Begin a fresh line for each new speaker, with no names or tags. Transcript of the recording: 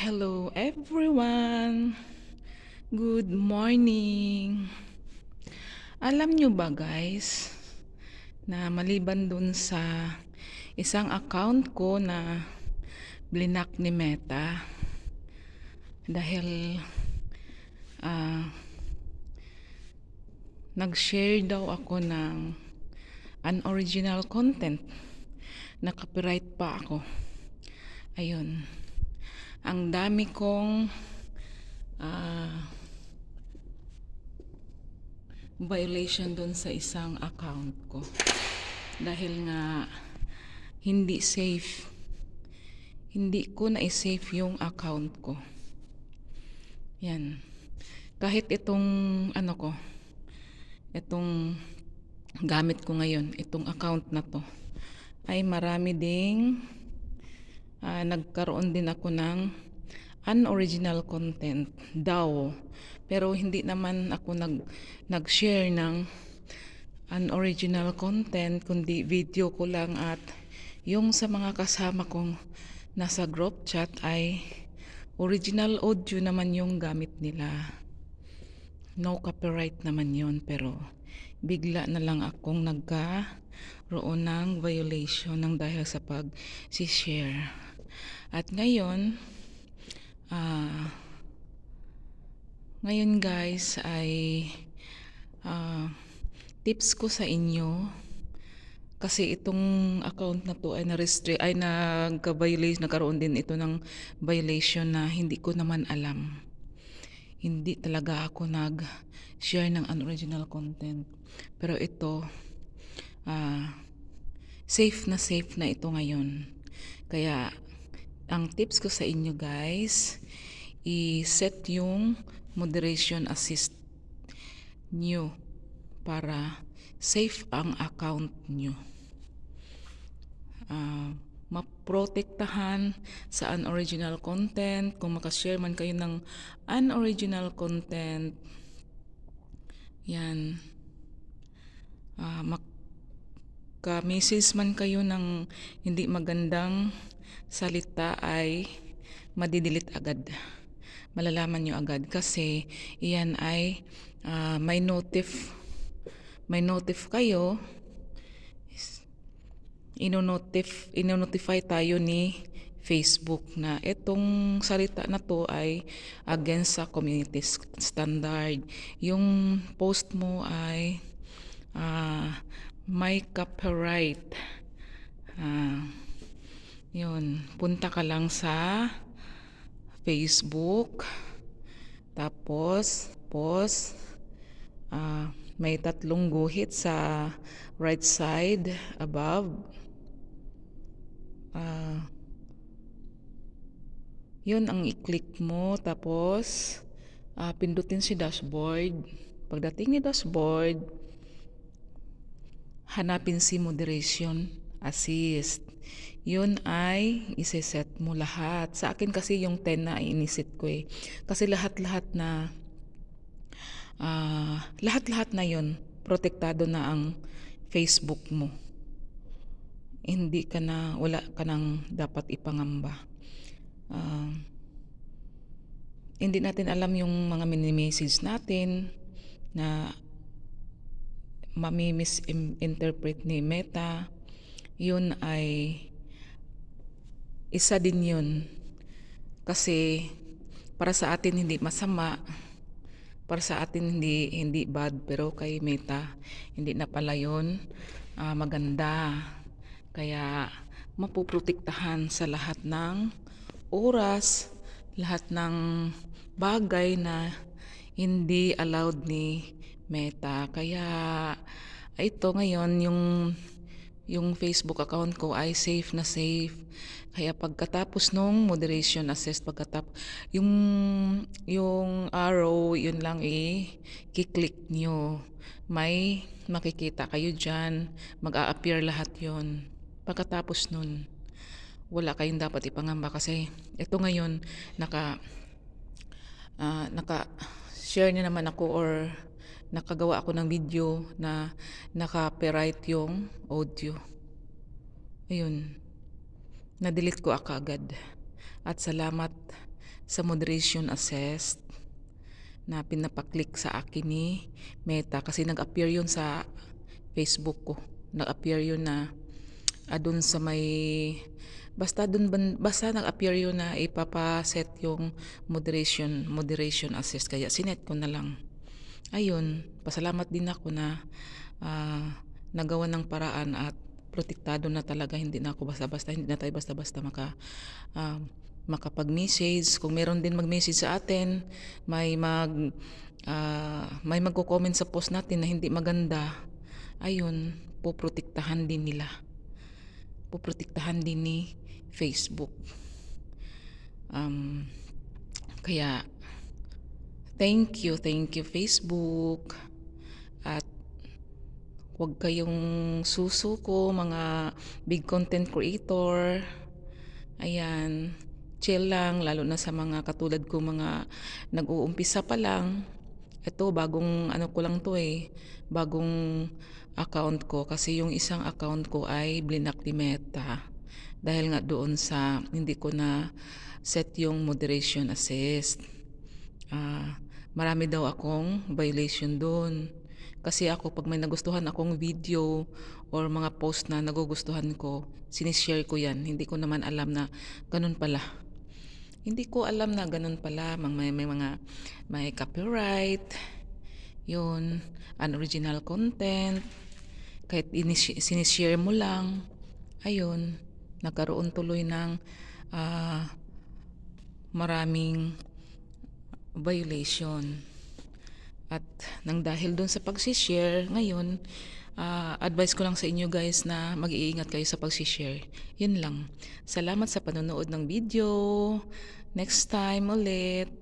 Hello everyone! Good morning! Alam nyo ba guys, na maliban dun sa isang account ko na blinak ni Meta dahil ah, nag-share daw ako ng unoriginal content na copyright pa ako. Ayun. Ang dami kong ah, violation doon sa isang account ko. Dahil nga hindi safe. Hindi ko na-save yung account ko. Yan. Kahit itong ano ko, itong gamit ko ngayon, itong account na to, ay marami ding ah, nagkaroon din ako ng unoriginal content daw. Pero hindi naman ako nag nag-share ng unoriginal content kundi video ko lang at yung sa mga kasama kong nasa group chat ay original audio naman yung gamit nila. No copyright naman yon pero bigla na lang akong nagkaroon ng violation ng dahil sa pag-share. At ngayon, ah ngayon guys ay ah, tips ko sa inyo kasi itong account na to ay na-restrict ay nagka-violation nagkaroon din ito ng violation na hindi ko naman alam. Hindi talaga ako nag-share ng unoriginal content. Pero ito ah safe na safe na ito ngayon. Kaya ang tips ko sa inyo guys, i-set yung moderation assist nyo para safe ang account nyo. Ah, maprotektahan sa unoriginal content. Kung makashare man kayo ng unoriginal content, yan. Ah, maka-message man kayo ng hindi magandang salita ay madidelete agad. Malalaman nyo agad kasi iyan ay ah, may notif may notif kayo inonotif inonotify tayo ni Facebook na itong salita na to ay against sa community standard. Yung post mo ay ah, may copyright. Ah, yun, punta ka lang sa Facebook. Tapos, post. Ah, may tatlong guhit sa right side above. Ah, yun ang i-click mo. Tapos, ah, pindutin si dashboard. Pagdating ni dashboard, hanapin si moderation assist. Yun ay iseset mo lahat. Sa akin kasi yung 10 na inisit ko eh. Kasi lahat-lahat na ah, lahat-lahat na yun protektado na ang Facebook mo. Hindi ka na wala ka nang dapat ipangamba. Ah, hindi natin alam yung mga mini-message natin na mami-misinterpret ni Meta, yun ay isa din yun. Kasi para sa atin hindi masama, para sa atin hindi hindi bad, pero kay Meta hindi na pala yun ah, maganda. Kaya mapuprotektahan sa lahat ng oras, lahat ng bagay na hindi allowed ni Meta. Kaya ito ngayon yung yung Facebook account ko ay safe na safe. Kaya pagkatapos nung moderation assist pagkatap yung yung arrow yun lang eh kiklik nyo. May makikita kayo dyan. Mag-a-appear lahat yon Pagkatapos nun, wala kayong dapat ipangamba kasi ito ngayon naka ah, naka share na naman ako or nakagawa ako ng video na naka-copyright yung audio. Ayun. Na-delete ko agad. At salamat sa moderation assessed na pinapaklik sa akin ni Meta kasi nag-appear yun sa Facebook ko. Nag-appear yun na adun sa may basta dun basta nag-appear yun na ipapaset yung moderation moderation assist. Kaya sinet ko na lang. Ayun pasalamat din ako na ah, nagawa ng paraan at protektado na talaga. Hindi na ako basta-basta hindi na tayo basta-basta maka ah, makapag-message. Kung meron din mag-message sa atin may mag ah, may magko-comment sa post natin na hindi maganda ayun poprotektahan din nila poprotektahan din ni Facebook. Um, kaya, thank you, thank you Facebook. At huwag kayong susuko mga big content creator. Ayan, chill lang, lalo na sa mga katulad ko mga nag-uumpisa pa lang. Ito, bagong ano ko lang to eh, bagong account ko kasi yung isang account ko ay blinak ni Meta dahil nga doon sa hindi ko na set yung moderation assist. Ah, marami daw akong violation doon. Kasi ako pag may nagustuhan akong video or mga post na nagugustuhan ko, sinishare ko yan. Hindi ko naman alam na ganun pala. Hindi ko alam na ganun pala. May, may mga may copyright. Yun. Unoriginal content. Kahit inis- sinishare mo lang. Ayun. Nagkaroon tuloy ng ah, maraming violation. At nang dahil doon sa pagsishare, ngayon, ah, advice ko lang sa inyo guys na mag-iingat kayo sa pagsishare. Yun lang. Salamat sa panonood ng video. Next time ulit.